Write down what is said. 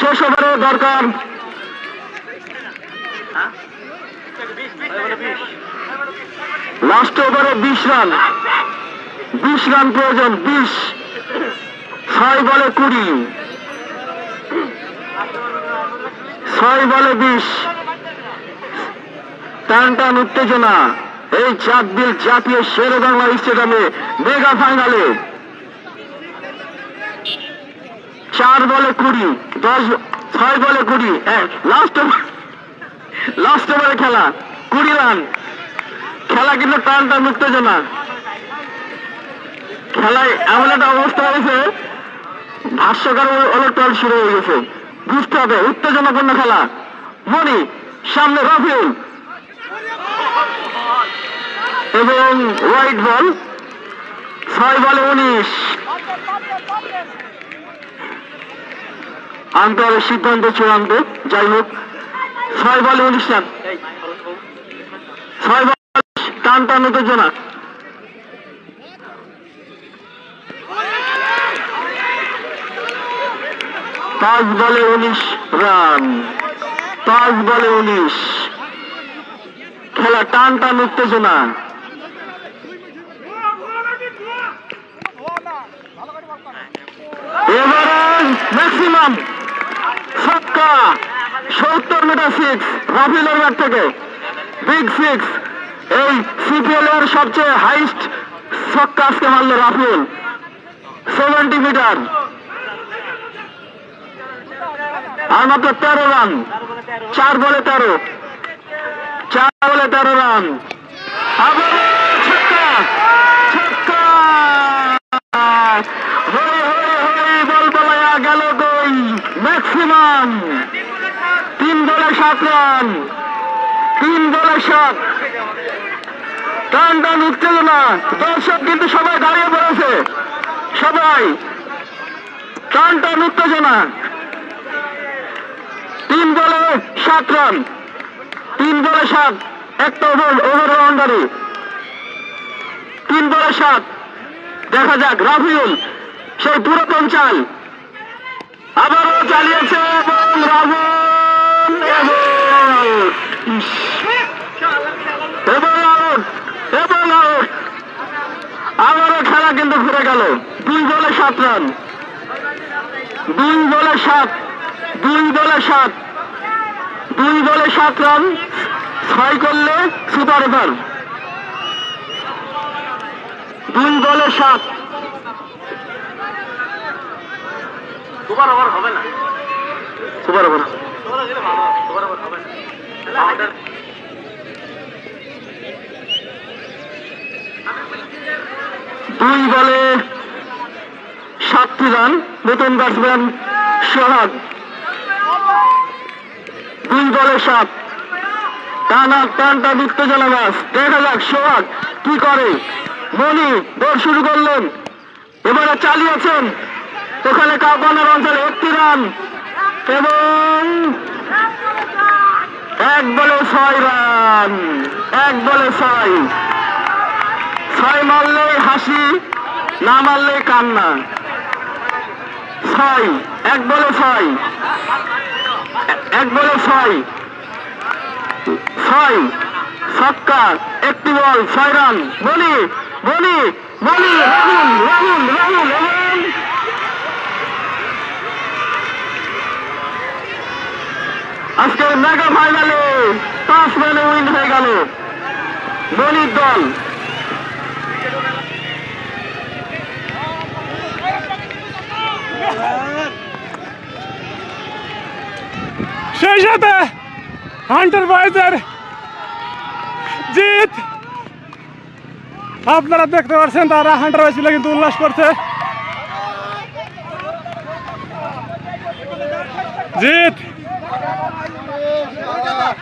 শেষ ওভারে দরকার। লাস্ট ওভারে বিশ রান। বিশ রান প্রয়োজন, বিশ। ছয় বলে কুড়ি। ছয় বলে বিশ। টান টান উত্তেজনা। এই চাঁদবিল জাতীয় শের বাংলা স্টেডিয়ামে মেগা ফাইনালে। চার বলে কুড়ি, দশ, ছয় বলে কুড়ি লাস্ট লাস্ট ওভারে খেলা, কুড়ি রান খেলা কিন্তু টান টান উত্তেজনা। খেলায় এমন একটা অবস্থা হয়েছে, ভাষ্যকার অনেক অলটল শুরু হয়ে গেছে। বুঝতে হবে, উত্তেজনাপূর্ণ খেলা। মনি সামনে রাফিউল। এবং হোয়াইট বল ছয় বলে উনিশ। আনতে হবে সিদ্ধান্ত চূড়ান্ত। যাই হোক, ছয় বলে উনিশ রান। ছয় বল টান টান উত্তেজনা পাঁচ বলে উনিশ রান। পাঁচ বলে উনিশ। খেলা টান টান উত্তেজনা এবারে ম্যাক্সিমাম ছক্কা সত্তর মিটার সিক্স রাফিলের ব্যাট থেকে। বিগ সিক্স এই সিপিএল এর সবচেয়ে হাইস্ট ছক্কা আজকে মারল রাফিল। সেভেন্টি মিটার আর মাত্র তেরো রান চার বলে তেরো। চার বলে তেরো রান আবার ছক্কা ছক্কা হই হই হই বল বলাইয়া গেল কই ম্যাক্সিমাম তিন বলে সাত রান। তিন বলে সাত। টান টান, উত্তেজনা। দর্শক কিন্তু সবাই দাঁড়িয়ে পড়েছে। সবাই। টান টান, উত্তেজনা। তিন বলে সাত রান। তিন বলে সাত। একটা ওভার ওভার বাউন্ডারি তিন বলে সাত। দেখা যাক, রাফিউল, সেই পুরাতন চাল। আবারও চালিয়েছে আবারও খেলা কিন্তু ঘুরে গেল। দুই বলে সাত রান। দুই বলে সাত, দুই বলে সাত, দুই বলে সাত রান। ছয় করলে সুপার ওভার দুই বলে সাত। সুপার ওভার হবে না। সুপার ওভার দুই বলে সাতটি রান নতুন ব্যাটসম্যান সোহাগ। দুই বলে সাত। টানা টানটা উত্তেজনা ম্যাচ দেখা যাক সোহাগ কি করে। মনি দৌড় শুরু করলেন। এবারে চালিয়েছেন ওখানে কাপানার অঞ্চলে একটি রান। এবং এক বলে ছয় রান। এক বলে ছয়। ছয় মারলে হাসি, না মারলে কান্না। ছয়। এক বলে ছয়। এক বলে ছয়। ছয়। ছক্কা, একটি বল, ছয় রান। বলি বলি বলি রাহুল রাহুল রাহুল। আজকের মেগা ফাইনালে পাঁচ রানে উইন হয়ে গেল মনির দল সেই সাথে হান্টার বয়েজের জিত আপনারা দেখতে পাচ্ছেন তারা হান্টার বয়েজ মিলে কিন্তু উল্লাস করছে জিত আহ!